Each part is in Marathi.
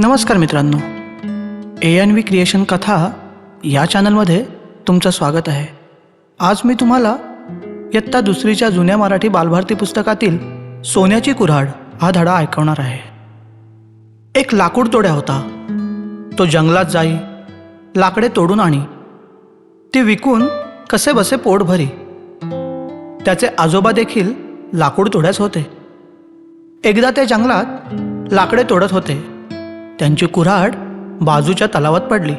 नमस्कार मित्रांनो. ए एन व्ही क्रिएशन कथा या चॅनलमध्ये तुमचं स्वागत आहे. आज मी तुम्हाला इयत्ता दुसरीच्या जुन्या मराठी बालभारती पुस्तकातील सोन्याची कुऱ्हाड हा धडा ऐकवणार आहे. एक लाकूड तोड्या होता. तो जंगलात जाई लाकडे तोडून आणि. ती विकून कसे बसे पोट भरी. त्याचे आजोबा देखील लाकूड तोड्याच होते. एकदा ते जंगलात लाकडे तोडत होते. त्यांची कुऱ्हाड बाजूच्या तलावात पडली.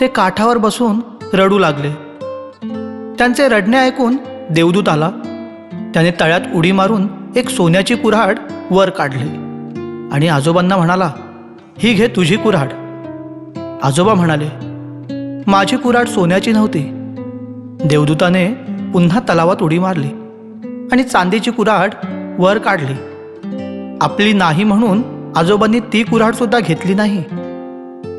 ते काठावर बसून रडू लागले. त्यांचे रडणे ऐकून देवदूत आला. त्याने तळ्यात उडी मारून एक सोन्याची कुऱ्हाड वर काढली. आणि आजोबांना म्हणाला ही घे तुझी कुऱ्हाड. आजोबा म्हणाले माझी कुऱ्हाड सोन्याची नव्हती. देवदूताने पुन्हा तलावात उडी मारली आणि चांदीची कुऱ्हाड वर काढली. आपली नाही म्हणून आजोबांनी ती कुऱ्हाड सुद्धा घेतली नाही.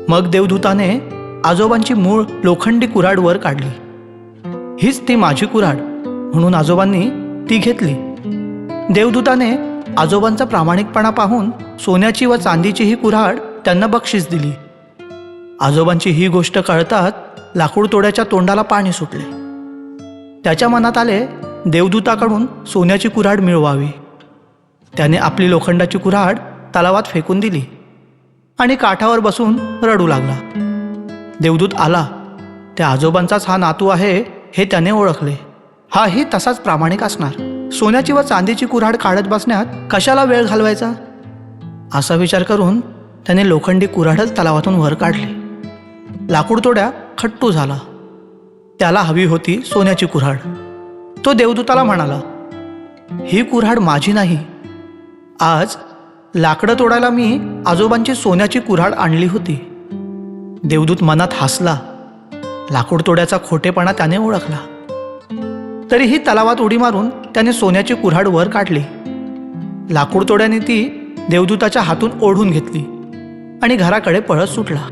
मग देवदूताने आजोबांची मूळ लोखंडी कुऱ्हाड वर काढली. हीच ती माझी कुऱ्हाड म्हणून आजोबांनी ती घेतली. देवदूताने आजोबांचा प्रामाणिकपणा पाहून सोन्याची व चांदीची ही कुऱ्हाड त्यांना बक्षीस दिली. आजोबांची ही गोष्ट कळताच लाकूड तोड्याच्या तोंडाला पाणी सुटले. त्याच्या मनात आले देवदूताकडून सोन्याची कुऱ्हाड मिळवावी. त्याने आपली लोखंडाची कुऱ्हाड तलावात फेकून दिली आणि काठावर बसून रडू लागला. देवदूत आला. त्या आजोबांचाच हा नातू आहे हे त्याने ओळखले. हाही तसाच प्रामाणिक असणार. सोन्याची व चांदीची कुऱ्हाड काढत बसण्यात कशाला वेळ घालवायचा? असा विचार करून त्याने लोखंडी कुऱ्हाडच तलावातून वर काढली. लाकूड तोड्या खट्टू झाला. त्याला हवी होती सोन्याची कुऱ्हाड. तो देवदूताला म्हणाला ही कुऱ्हाड माझी नाही. आज लाकडं तोडायला मी आजोबांची सोन्याची कुऱ्हाड आणली होती. देवदूत मनात हसला. लाकूड तोड्याचा खोटेपणा त्याने ओळखला. तरीही तलावात उडी मारून त्याने सोन्याची कुऱ्हाड वर काढली. लाकूड तोड्याने ती देवदूताच्या हातून ओढून घेतली आणि घराकडे पळत सुटला.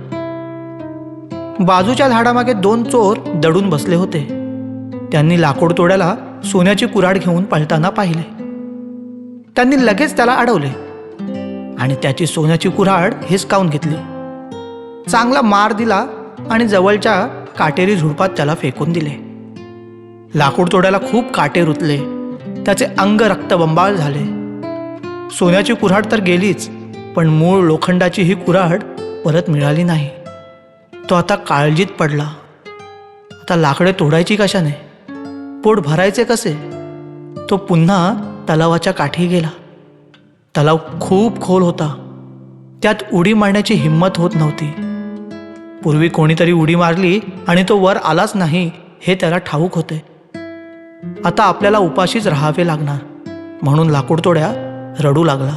बाजूच्या झाडामागे दोन चोर दडून बसले होते. त्यांनी लाकूड तोड्याला सोन्याची कुऱ्हाड घेऊन पळताना पाहिले. त्यांनी लगेच त्याला अडवले. आणि त्याची सोन्याची कुऱ्हाड हिसकावून घेतली? चांगला मार दिला आणि जवळच्या काटेरी झुडपात त्याला फेकून दिले. लाकूड तोड्याला खूप काटे रुतले. त्याचे अंग रक्तबंबाळ झाले. सोन्याची कुऱ्हाड तर गेलीच पण मूळ लोखंडाची ही कुऱ्हाड परत मिळाली नाही. तो आता काळजीत पडला. आता लाकडे तोडायची कशाने? पोट भरायचे कसे? तो पुन्हा तलावाच्या काठी गेला. तलाव खूप खोल होता. त्यात उडी मारण्याची हिंमत होत नव्हती. पूर्वी कोणीतरी उडी मारली आणि तो वर आलाच नाही हे त्याला ठाऊक होते. आता आपल्याला उपाशीच राहावे लागणार. म्हणून लाकूडतोड्या रडू लागला.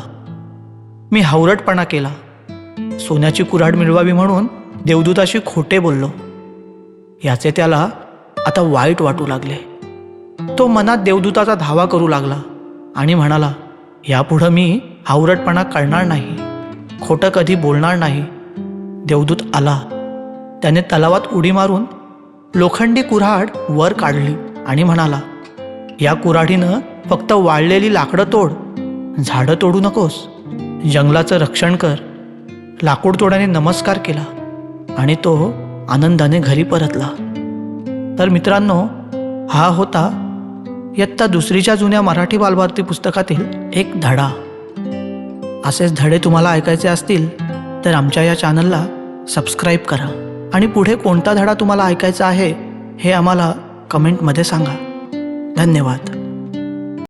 मी हावरटपणा केला. सोन्याची कुऱ्हाड मिळवावी म्हणून देवदूताशी खोटे बोललो. याचे त्याला आता वाईट वाटू लागले. तो मनात देवदूताचा धावा करू लागला आणि म्हणाला यापुढं मी हावरटपणा करणार नाही खोटं कधी बोलणार नाही. देवदूत आला. त्याने तलावात उडी मारून लोखंडी कुऱ्हाड वर काढली आणि म्हणाला या कुऱ्हाडीनं फक्त वाळलेली लाकडं तोड झाडं तोडू नकोस. जंगलाचं रक्षण कर. लाकूड तोड्याने नमस्कार केला आणि तो आनंदाने घरी परतला. तर मित्रांनो हा होता इयत्ता दुसरीच्या जुन्या मराठी बालभारती पुस्तकातील एक धडा. असेच धडे तुम्हाला ऐकायचे असतील तर आमच्या या चॅनलला सबस्क्राईब करा. आणि पुढे कोणता धडा तुम्हाला ऐकायचा आहे हे आम्हाला कमेंटमध्ये सांगा. धन्यवाद.